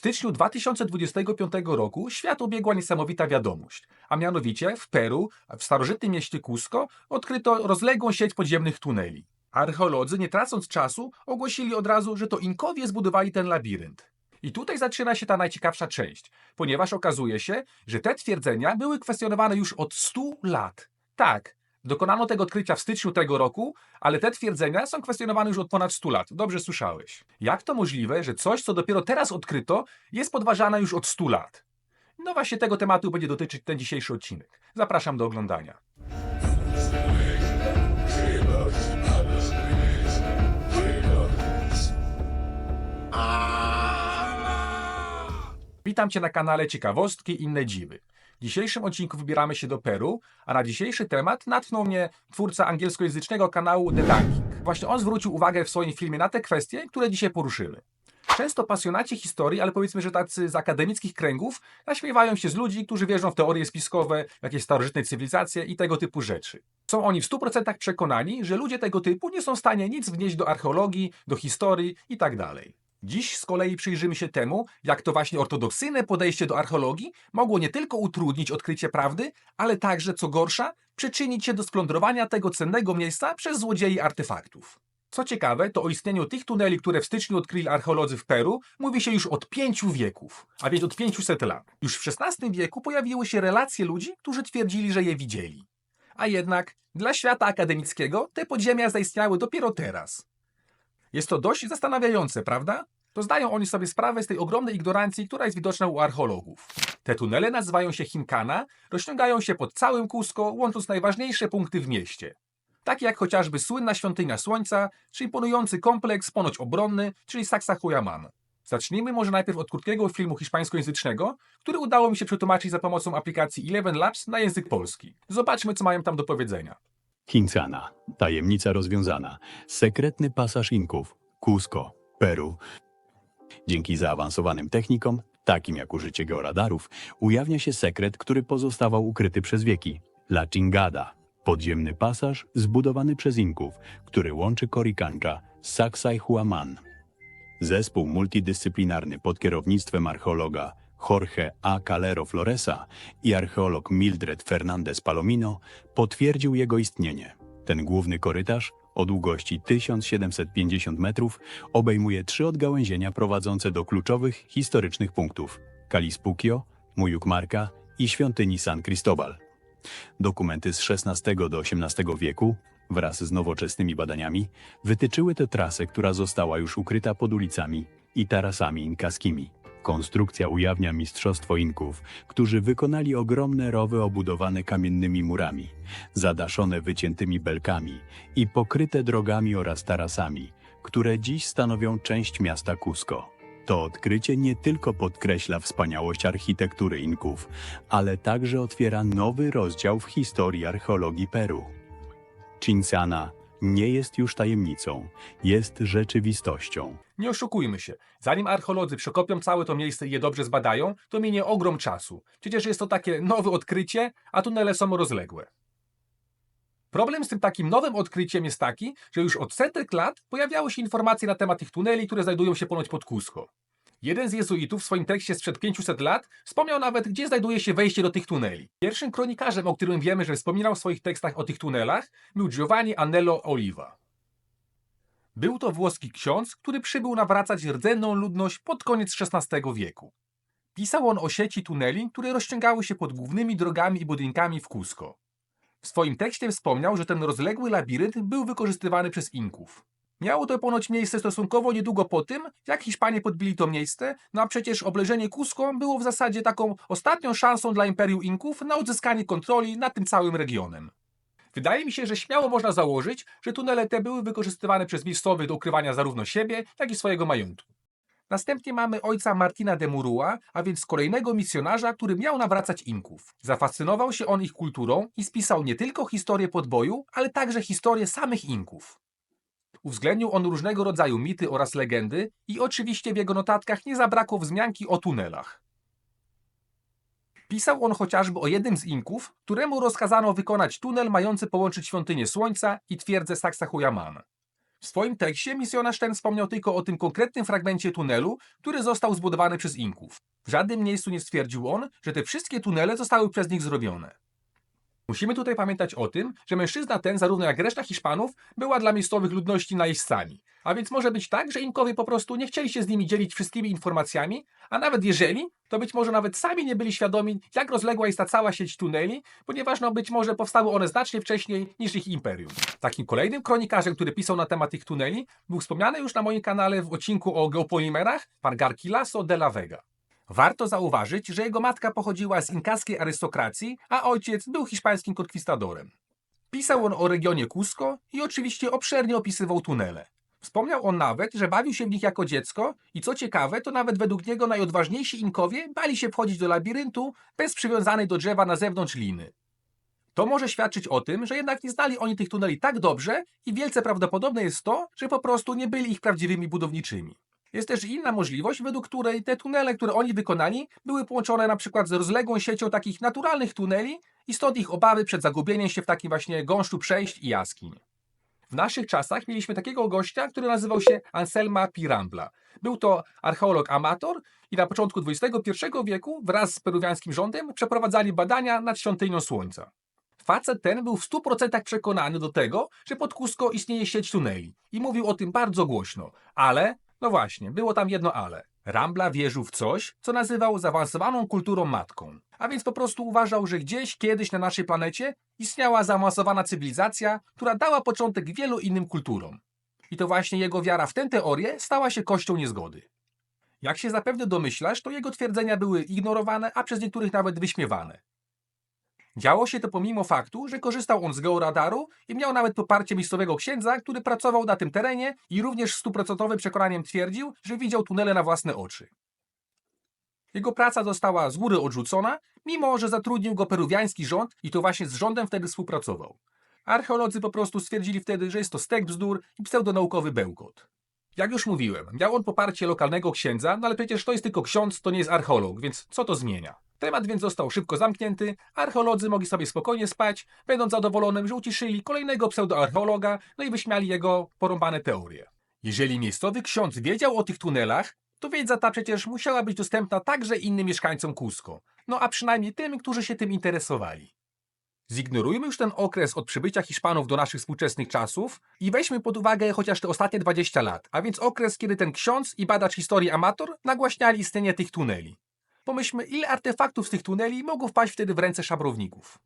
styczniu 2025 roku świat obiegła niesamowita wiadomość, a mianowicie w Peru, w starożytnym mieście Cusco, odkryto rozległą sieć podziemnych tuneli. Archeolodzy, nie tracąc czasu, ogłosili od razu, że to Inkowie zbudowali ten labirynt. I tutaj zaczyna się ta najciekawsza część, ponieważ okazuje się, że te twierdzenia były kwestionowane już od 100 lat. Tak, dokonano tego odkrycia w styczniu tego roku, ale te twierdzenia są kwestionowane już od ponad 100 lat. Dobrze słyszałeś. Jak to możliwe, że coś, co dopiero teraz odkryto, jest podważane już od 100 lat? No właśnie tego tematu będzie dotyczyć ten dzisiejszy odcinek. Zapraszam do oglądania. Witam Cię na kanale Ciekawostki i inne dziwy. W dzisiejszym odcinku wybieramy się do Peru, a na dzisiejszy temat natknął mnie twórca angielskojęzycznego kanału The Dunking. Właśnie on zwrócił uwagę w swoim filmie na te kwestie, które dzisiaj poruszymy. Często pasjonaci historii, ale powiedzmy, że tacy z akademickich kręgów, naśmiewają się z ludzi, którzy wierzą w teorie spiskowe, jakieś starożytne cywilizacje i tego typu rzeczy. Są oni w 100% przekonani, że ludzie tego typu nie są w stanie nic wnieść do archeologii, do historii i tak. Dziś z kolei przyjrzymy się temu, jak to właśnie ortodoksyjne podejście do archeologii mogło nie tylko utrudnić odkrycie prawdy, ale także, co gorsza, przyczynić się do splądrowania tego cennego miejsca przez złodziei artefaktów. Co ciekawe, to o istnieniu tych tuneli, które w styczniu odkryli archeolodzy w Peru, mówi się już od pięciu wieków, a więc od 500 lat. Już w XVI wieku pojawiły się relacje ludzi, którzy twierdzili, że je widzieli. A jednak dla świata akademickiego te podziemia zaistniały dopiero teraz. Jest to dość zastanawiające, prawda? To zdają oni sobie sprawę z tej ogromnej ignorancji, która jest widoczna u archeologów. Te tunele nazywają się Hinkana, rozciągają się pod całym Cusco, łącząc najważniejsze punkty w mieście. Takie jak chociażby słynna świątynia Słońca, czy imponujący kompleks ponoć obronny, czyli Sacsayhuaman. Zacznijmy może najpierw od krótkiego filmu hiszpańskojęzycznego, który udało mi się przetłumaczyć za pomocą aplikacji Eleven Labs na język polski. Zobaczmy, co mają tam do powiedzenia. Hincana. Tajemnica rozwiązana. Sekretny pasaż Inków. Cusco. Peru. Dzięki zaawansowanym technikom, takim jak użycie georadarów, ujawnia się sekret, który pozostawał ukryty przez wieki. La Chingada. Podziemny pasaż zbudowany przez Inków, który łączy Coricancha z Sacsayhuaman. Zespół multidyscyplinarny pod kierownictwem archeologa Jorge A. Calero Floresa i archeolog Mildred Fernandez Palomino potwierdził jego istnienie. Ten główny korytarz o długości 1750 metrów obejmuje trzy odgałęzienia prowadzące do kluczowych historycznych punktów Kalispukio, Muyukmarka i świątyni San Cristobal. Dokumenty z XVI do XVIII wieku wraz z nowoczesnymi badaniami wytyczyły tę trasę, która została już ukryta pod ulicami i tarasami inkaskimi. Konstrukcja ujawnia mistrzostwo Inków, którzy wykonali ogromne rowy obudowane kamiennymi murami, zadaszone wyciętymi belkami i pokryte drogami oraz tarasami, które dziś stanowią część miasta Cusco. To odkrycie nie tylko podkreśla wspaniałość architektury Inków, ale także otwiera nowy rozdział w historii archeologii Peru. Chincana nie jest już tajemnicą, jest rzeczywistością. Nie oszukujmy się, zanim archeolodzy przekopią całe to miejsce i je dobrze zbadają, to minie ogrom czasu. Przecież jest to takie nowe odkrycie, a tunele są rozległe. Problem z tym takim nowym odkryciem jest taki, że już od setek lat pojawiały się informacje na temat tych tuneli, które znajdują się ponoć pod Cusco. Jeden z jezuitów w swoim tekście sprzed 500 lat wspomniał nawet, gdzie znajduje się wejście do tych tuneli. Pierwszym kronikarzem, o którym wiemy, że wspominał w swoich tekstach o tych tunelach, był Giovanni Anello Oliva. Był to włoski ksiądz, który przybył nawracać rdzenną ludność pod koniec XVI wieku. Pisał on o sieci tuneli, które rozciągały się pod głównymi drogami i budynkami w Cusco. W swoim tekście wspomniał, że ten rozległy labirynt był wykorzystywany przez Inków. Miało to ponoć miejsce stosunkowo niedługo po tym, jak Hiszpanie podbili to miejsce, no a przecież obleżenie Cusco było w zasadzie taką ostatnią szansą dla Imperium Inków na odzyskanie kontroli nad tym całym regionem. Wydaje mi się, że śmiało można założyć, że tunele te były wykorzystywane przez miejscowych do ukrywania zarówno siebie, jak i swojego majątku. Następnie mamy ojca Martina de Murua, a więc kolejnego misjonarza, który miał nawracać Inków. Zafascynował się on ich kulturą i spisał nie tylko historię podboju, ale także historię samych Inków. Uwzględnił on różnego rodzaju mity oraz legendy i oczywiście w jego notatkach nie zabrakło wzmianki o tunelach. Pisał on chociażby o jednym z Inków, któremu rozkazano wykonać tunel mający połączyć świątynię Słońca i twierdzę Sacsayhuaman. W swoim tekście misjonarz ten wspomniał tylko o tym konkretnym fragmencie tunelu, który został zbudowany przez Inków. W żadnym miejscu nie stwierdził on, że te wszystkie tunele zostały przez nich zrobione. Musimy tutaj pamiętać o tym, że mężczyzna ten, zarówno jak reszta Hiszpanów, była dla miejscowych ludności najeźdźcami. A więc może być tak, że Inkowie po prostu nie chcieli się z nimi dzielić wszystkimi informacjami, a nawet jeżeli, to być może nawet sami nie byli świadomi, jak rozległa jest ta cała sieć tuneli, ponieważ no być może powstały one znacznie wcześniej niż ich imperium. Takim kolejnym kronikarzem, który pisał na temat tych tuneli, był wspomniany już na moim kanale w odcinku o geopolimerach, pan Garcilaso de la Vega. Warto zauważyć, że jego matka pochodziła z inkaskiej arystokracji, a ojciec był hiszpańskim konkwistadorem. Pisał on o regionie Cusco i oczywiście obszernie opisywał tunele. Wspomniał on nawet, że bawił się w nich jako dziecko i co ciekawe, to nawet według niego najodważniejsi Inkowie bali się wchodzić do labiryntu bez przywiązanej do drzewa na zewnątrz liny. To może świadczyć o tym, że jednak nie znali oni tych tuneli tak dobrze i wielce prawdopodobne jest to, że po prostu nie byli ich prawdziwymi budowniczymi. Jest też inna możliwość, według której te tunele, które oni wykonali, były połączone na przykład z rozległą siecią takich naturalnych tuneli i stąd ich obawy przed zagubieniem się w takim właśnie gąszczu przejść i jaskiń. W naszych czasach mieliśmy takiego gościa, który nazywał się Anselma Pirambla. Był to archeolog amator i na początku XXI wieku wraz z peruwiańskim rządem przeprowadzali badania nad świątynią Słońca. Facet ten był w 100% przekonany do tego, że pod Cusco istnieje sieć tuneli i mówił o tym bardzo głośno, ale, no właśnie, było tam jedno ale. Rambla wierzył w coś, co nazywał zaawansowaną kulturą matką. A więc po prostu uważał, że gdzieś kiedyś na naszej planecie istniała zaawansowana cywilizacja, która dała początek wielu innym kulturom. I to właśnie jego wiara w tę teorię stała się kością niezgody. Jak się zapewne domyślasz, to jego twierdzenia były ignorowane, a przez niektórych nawet wyśmiewane. Działo się to pomimo faktu, że korzystał on z georadaru i miał nawet poparcie miejscowego księdza, który pracował na tym terenie i również z stuprocentowym przekonaniem twierdził, że widział tunele na własne oczy. Jego praca została z góry odrzucona, mimo że zatrudnił go peruwiański rząd i to właśnie z rządem wtedy współpracował. Archeolodzy po prostu stwierdzili wtedy, że jest to stek bzdur i pseudonaukowy bełkot. Jak już mówiłem, miał on poparcie lokalnego księdza, no ale przecież to jest tylko ksiądz, to nie jest archeolog, więc co to zmienia? Temat więc został szybko zamknięty, archeolodzy mogli sobie spokojnie spać, będąc zadowolonym, że uciszyli kolejnego pseudoarcheologa, no i wyśmiali jego porąbane teorie. Jeżeli miejscowy ksiądz wiedział o tych tunelach, to wiedza ta przecież musiała być dostępna także innym mieszkańcom Cusco, no a przynajmniej tym, którzy się tym interesowali. Zignorujmy już ten okres od przybycia Hiszpanów do naszych współczesnych czasów i weźmy pod uwagę chociaż te ostatnie 20 lat, a więc okres, kiedy ten ksiądz i badacz historii amator nagłaśniali istnienie tych tuneli. Pomyślmy, ile artefaktów z tych tuneli mogło wpaść wtedy w ręce szabrowników.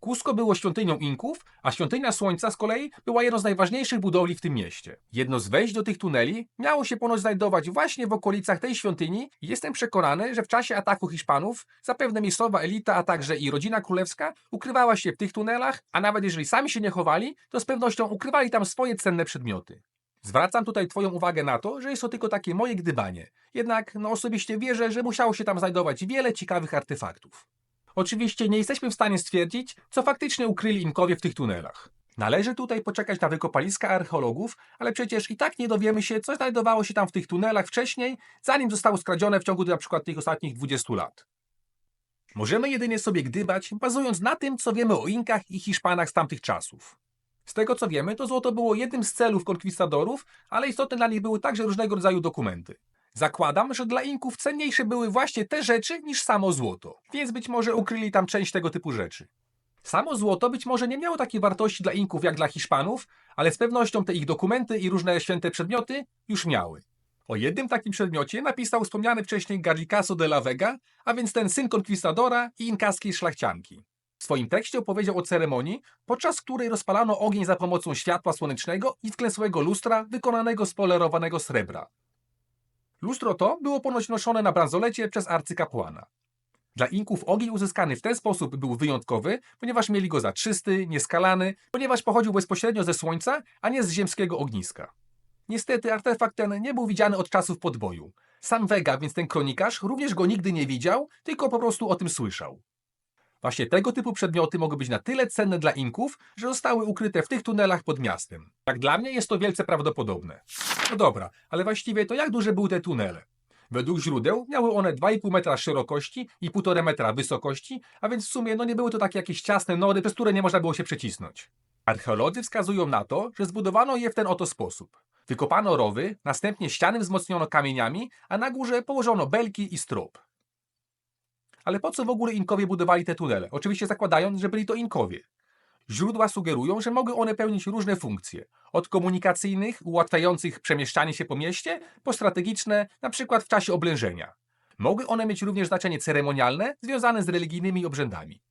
Cusco było świątynią Inków, a świątynia Słońca z kolei była jedną z najważniejszych budowli w tym mieście. Jedno z wejść do tych tuneli miało się ponoć znajdować właśnie w okolicach tej świątyni i jestem przekonany, że w czasie ataku Hiszpanów zapewne miejscowa elita, a także i rodzina królewska ukrywała się w tych tunelach, a nawet jeżeli sami się nie chowali, to z pewnością ukrywali tam swoje cenne przedmioty. Zwracam tutaj Twoją uwagę na to, że jest to tylko takie moje gdybanie. Jednak no osobiście wierzę, że musiało się tam znajdować wiele ciekawych artefaktów. Oczywiście nie jesteśmy w stanie stwierdzić, co faktycznie ukryli Inkowie w tych tunelach. Należy tutaj poczekać na wykopaliska archeologów, ale przecież i tak nie dowiemy się, co znajdowało się tam w tych tunelach wcześniej, zanim zostało skradzione w ciągu przykład tych ostatnich 20 lat. Możemy jedynie sobie gdybać, bazując na tym, co wiemy o Inkach i Hiszpanach z tamtych czasów. Z tego co wiemy, to złoto było jednym z celów konkwistadorów, ale istotne dla nich były także różnego rodzaju dokumenty. Zakładam, że dla Inków cenniejsze były właśnie te rzeczy niż samo złoto, więc być może ukryli tam część tego typu rzeczy. Samo złoto być może nie miało takiej wartości dla Inków jak dla Hiszpanów, ale z pewnością te ich dokumenty i różne święte przedmioty już miały. O jednym takim przedmiocie napisał wspomniany wcześniej Garcilaso de la Vega, a więc ten syn konkwistadora i inkaskiej szlachcianki. W swoim tekście opowiedział o ceremonii, podczas której rozpalano ogień za pomocą światła słonecznego i wklęsłego lustra wykonanego z polerowanego srebra. Lustro to było ponoć noszone na bransolecie przez arcykapłana. Dla Inków ogień uzyskany w ten sposób był wyjątkowy, ponieważ mieli go za czysty, nieskalany, ponieważ pochodził bezpośrednio ze słońca, a nie z ziemskiego ogniska. Niestety artefakt ten nie był widziany od czasów podboju. Sam Vega, więc ten kronikarz, również go nigdy nie widział, tylko po prostu o tym słyszał. Właśnie tego typu przedmioty mogą być na tyle cenne dla Inków, że zostały ukryte w tych tunelach pod miastem. Jak dla mnie jest to wielce prawdopodobne. No dobra, ale właściwie to jak duże były te tunele? Według źródeł miały one 2,5 metra szerokości i 1,5 metra wysokości, a więc w sumie no nie były to takie jakieś ciasne nory, przez które nie można było się przecisnąć. Archeolodzy wskazują na to, że zbudowano je w ten oto sposób. Wykopano rowy, następnie ściany wzmocniono kamieniami, a na górze położono belki i strop. Ale po co w ogóle Inkowie budowali te tunele? Oczywiście zakładając, że byli to Inkowie. Źródła sugerują, że mogły one pełnić różne funkcje. Od komunikacyjnych, ułatwiających przemieszczanie się po mieście, po strategiczne, przykład w czasie oblężenia. Mogły one mieć również znaczenie ceremonialne, związane z religijnymi obrzędami.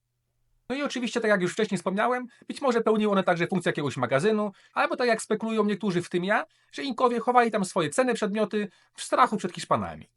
No i oczywiście, tak jak już wcześniej wspomniałem, być może pełniły one także funkcję jakiegoś magazynu, albo tak jak spekulują niektórzy, w tym ja, że Inkowie chowali tam swoje cenne przedmioty w strachu przed Hiszpanami.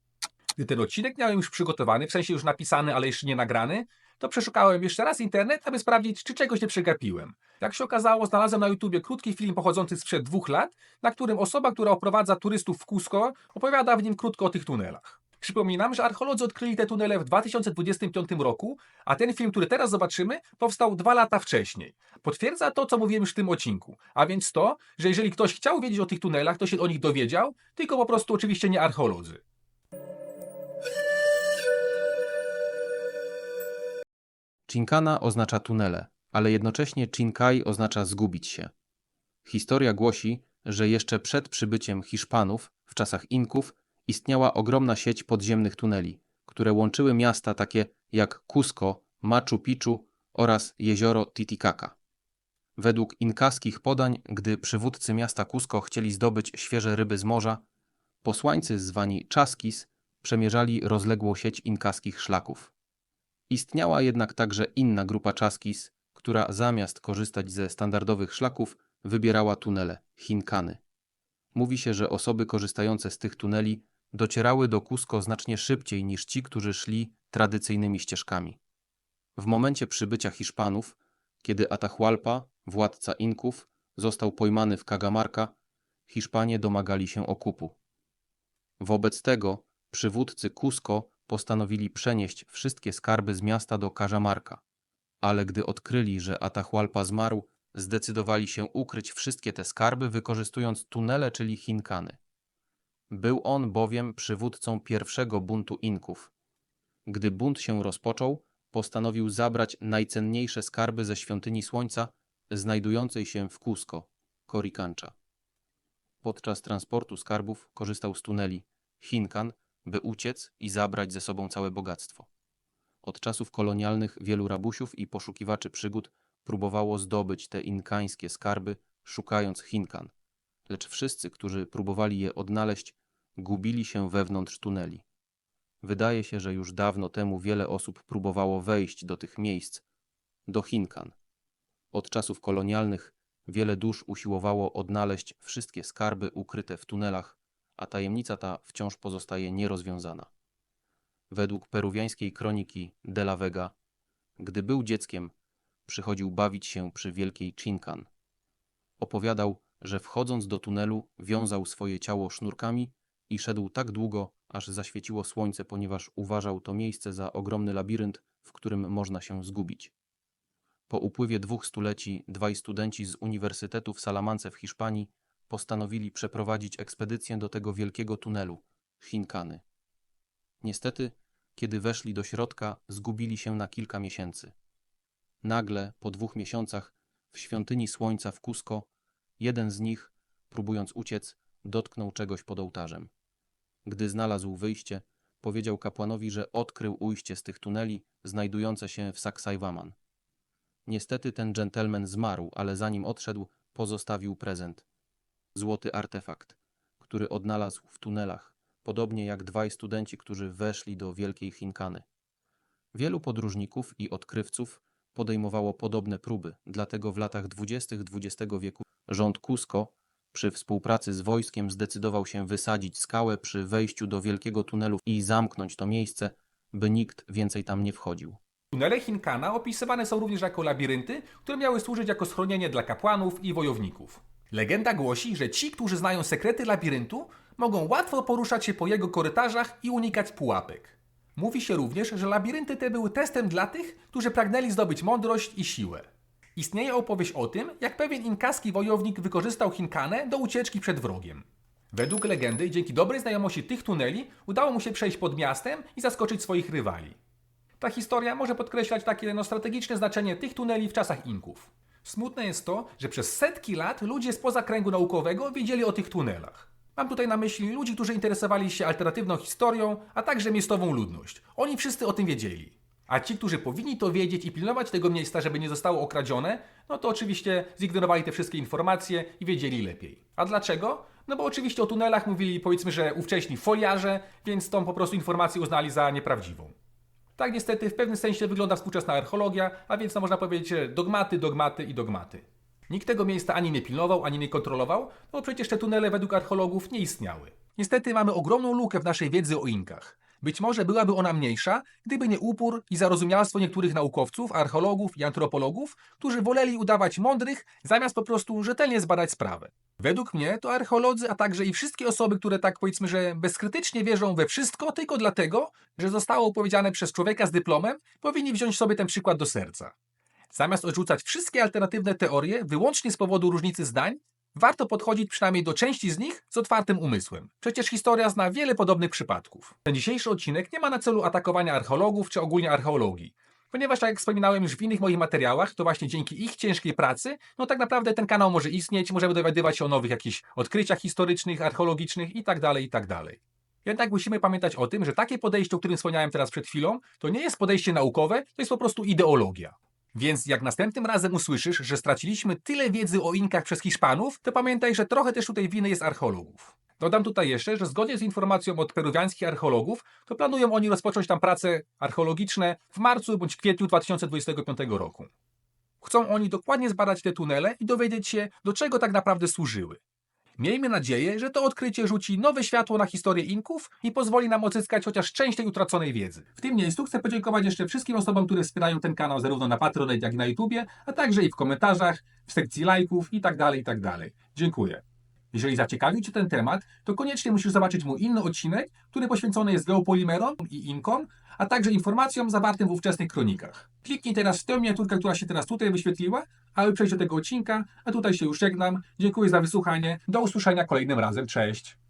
Gdy ten odcinek miałem już przygotowany, w sensie już napisany, ale jeszcze nie nagrany, to przeszukałem jeszcze raz internet, aby sprawdzić, czy czegoś nie przegapiłem. Jak się okazało, znalazłem na YouTubie krótki film pochodzący sprzed dwóch lat, na którym osoba, która oprowadza turystów w Cusco, opowiada w nim krótko o tych tunelach. Przypominam, że archeolodzy odkryli te tunele w 2025 roku, a ten film, który teraz zobaczymy, powstał dwa lata wcześniej. Potwierdza to, co mówiłem już w tym odcinku, a więc to, że jeżeli ktoś chciał wiedzieć o tych tunelach, to się o nich dowiedział, tylko po prostu oczywiście nie archeolodzy. Chinkana oznacza tunele, ale jednocześnie Chinkai oznacza zgubić się. Historia głosi, że jeszcze przed przybyciem Hiszpanów, w czasach Inków, istniała ogromna sieć podziemnych tuneli, które łączyły miasta takie jak Cusco, Machu Picchu oraz jezioro Titicaca. Według inkaskich podań, gdy przywódcy miasta Cusco chcieli zdobyć świeże ryby z morza, posłańcy zwani Chaskis przemierzali rozległą sieć inkaskich szlaków. Istniała jednak także inna grupa Chaskis, która zamiast korzystać ze standardowych szlaków, wybierała tunele Chinkany. Mówi się, że osoby korzystające z tych tuneli docierały do Cusco znacznie szybciej niż ci, którzy szli tradycyjnymi ścieżkami. W momencie przybycia Hiszpanów, kiedy Atahualpa, władca Inków, został pojmany w Cagamarca, Hiszpanie domagali się okupu. Wobec tego przywódcy Cusco postanowili przenieść wszystkie skarby z miasta do Cajamarca, ale gdy odkryli, że Atahualpa zmarł, zdecydowali się ukryć wszystkie te skarby, wykorzystując tunele, czyli Chinkany. Był on bowiem przywódcą pierwszego buntu Inków. Gdy bunt się rozpoczął, postanowił zabrać najcenniejsze skarby ze świątyni Słońca, znajdującej się w Cusco, Coricancha. Podczas transportu skarbów korzystał z tuneli Chinkan, by uciec i zabrać ze sobą całe bogactwo. Od czasów kolonialnych wielu rabusiów i poszukiwaczy przygód próbowało zdobyć te inkańskie skarby, szukając Chinkan, lecz wszyscy, którzy próbowali je odnaleźć, gubili się wewnątrz tuneli. Wydaje się, że już dawno temu wiele osób próbowało wejść do tych miejsc, do Chinkan. Od czasów kolonialnych wiele dusz usiłowało odnaleźć wszystkie skarby ukryte w tunelach, a tajemnica ta wciąż pozostaje nierozwiązana. Według peruwiańskiej kroniki De la Vega, gdy był dzieckiem, przychodził bawić się przy wielkiej Chinkan. Opowiadał, że wchodząc do tunelu wiązał swoje ciało sznurkami i szedł tak długo, aż zaświeciło słońce, ponieważ uważał to miejsce za ogromny labirynt, w którym można się zgubić. Po upływie dwóch stuleci dwaj studenci z Uniwersytetu w Salamance w Hiszpanii postanowili przeprowadzić ekspedycję do tego wielkiego tunelu, Chinkany. Niestety, kiedy weszli do środka, zgubili się na kilka miesięcy. Nagle, po dwóch miesiącach, w świątyni słońca w Cusco, jeden z nich, próbując uciec, dotknął czegoś pod ołtarzem. Gdy znalazł wyjście, powiedział kapłanowi, że odkrył ujście z tych tuneli znajdujące się w Sacsayhuaman. Niestety ten dżentelmen zmarł, ale zanim odszedł, pozostawił prezent. Złoty artefakt, który odnalazł w tunelach, podobnie jak dwaj studenci, którzy weszli do Wielkiej Chinkany. Wielu podróżników i odkrywców podejmowało podobne próby, dlatego w latach dwudziestych XX wieku rząd Cusco przy współpracy z wojskiem zdecydował się wysadzić skałę przy wejściu do wielkiego tunelu i zamknąć to miejsce, by nikt więcej tam nie wchodził. Tunele Chinkana opisywane są również jako labirynty, które miały służyć jako schronienie dla kapłanów i wojowników. Legenda głosi, że ci, którzy znają sekrety labiryntu, mogą łatwo poruszać się po jego korytarzach i unikać pułapek. Mówi się również, że labirynty te były testem dla tych, którzy pragnęli zdobyć mądrość i siłę. Istnieje opowieść o tym, jak pewien inkaski wojownik wykorzystał Chinkanę do ucieczki przed wrogiem. Według legendy, dzięki dobrej znajomości tych tuneli, udało mu się przejść pod miastem i zaskoczyć swoich rywali. Ta historia może podkreślać takie no, strategiczne znaczenie tych tuneli w czasach Inków. Smutne jest to, że przez setki lat ludzie spoza kręgu naukowego wiedzieli o tych tunelach. Mam tutaj na myśli ludzi, którzy interesowali się alternatywną historią, a także miejscową ludność. Oni wszyscy o tym wiedzieli. A ci, którzy powinni to wiedzieć i pilnować tego miejsca, żeby nie zostało okradzione, no to oczywiście zignorowali te wszystkie informacje i wiedzieli lepiej. A dlaczego? No bo oczywiście o tunelach mówili powiedzmy, że ówcześni foliarze, więc tą po prostu informację uznali za nieprawdziwą. Tak niestety w pewnym sensie wygląda współczesna archeologia, a więc no, można powiedzieć dogmaty, dogmaty i dogmaty. Nikt tego miejsca ani nie pilnował, ani nie kontrolował, no bo przecież te tunele według archeologów nie istniały. Niestety mamy ogromną lukę w naszej wiedzy o Inkach. Być może byłaby ona mniejsza, gdyby nie upór i zarozumialstwo niektórych naukowców, archeologów i antropologów, którzy woleli udawać mądrych, zamiast po prostu rzetelnie zbadać sprawę. Według mnie to archeolodzy, a także i wszystkie osoby, które tak powiedzmy, że bezkrytycznie wierzą we wszystko tylko dlatego, że zostało opowiedziane przez człowieka z dyplomem, powinni wziąć sobie ten przykład do serca. Zamiast odrzucać wszystkie alternatywne teorie wyłącznie z powodu różnicy zdań, warto podchodzić przynajmniej do części z nich z otwartym umysłem. Przecież historia zna wiele podobnych przypadków. Ten dzisiejszy odcinek nie ma na celu atakowania archeologów czy ogólnie archeologii. Ponieważ, tak jak wspominałem już w innych moich materiałach, to właśnie dzięki ich ciężkiej pracy, no tak naprawdę ten kanał może istnieć, możemy dowiadywać się o nowych jakichś odkryciach historycznych, archeologicznych itd., itd. Jednak musimy pamiętać o tym, że takie podejście, o którym wspomniałem teraz przed chwilą, to nie jest podejście naukowe, to jest po prostu ideologia. Więc jak następnym razem usłyszysz, że straciliśmy tyle wiedzy o Inkach przez Hiszpanów, to pamiętaj, że trochę też tutaj winy jest archeologów. Dodam tutaj jeszcze, że zgodnie z informacją od peruwiańskich archeologów, to planują oni rozpocząć tam prace archeologiczne w marcu bądź kwietniu 2025 roku. Chcą oni dokładnie zbadać te tunele i dowiedzieć się, do czego tak naprawdę służyły. Miejmy nadzieję, że to odkrycie rzuci nowe światło na historię Inków i pozwoli nam odzyskać chociaż część tej utraconej wiedzy. W tym miejscu chcę podziękować jeszcze wszystkim osobom, które wspierają ten kanał zarówno na Patronite, jak i na YouTubie, a także i w komentarzach, w sekcji lajków i tak dalej, i tak. Dziękuję. Jeżeli zaciekawił Cię ten temat, to koniecznie musisz zobaczyć mój inny odcinek, który poświęcony jest geopolimerom i inkom, a także informacjom zawartym w ówczesnych kronikach. Kliknij teraz w tę miniaturkę, która się teraz tutaj wyświetliła, aby przejść do tego odcinka, a tutaj się już żegnam. Dziękuję za wysłuchanie. Do usłyszenia kolejnym razem. Cześć!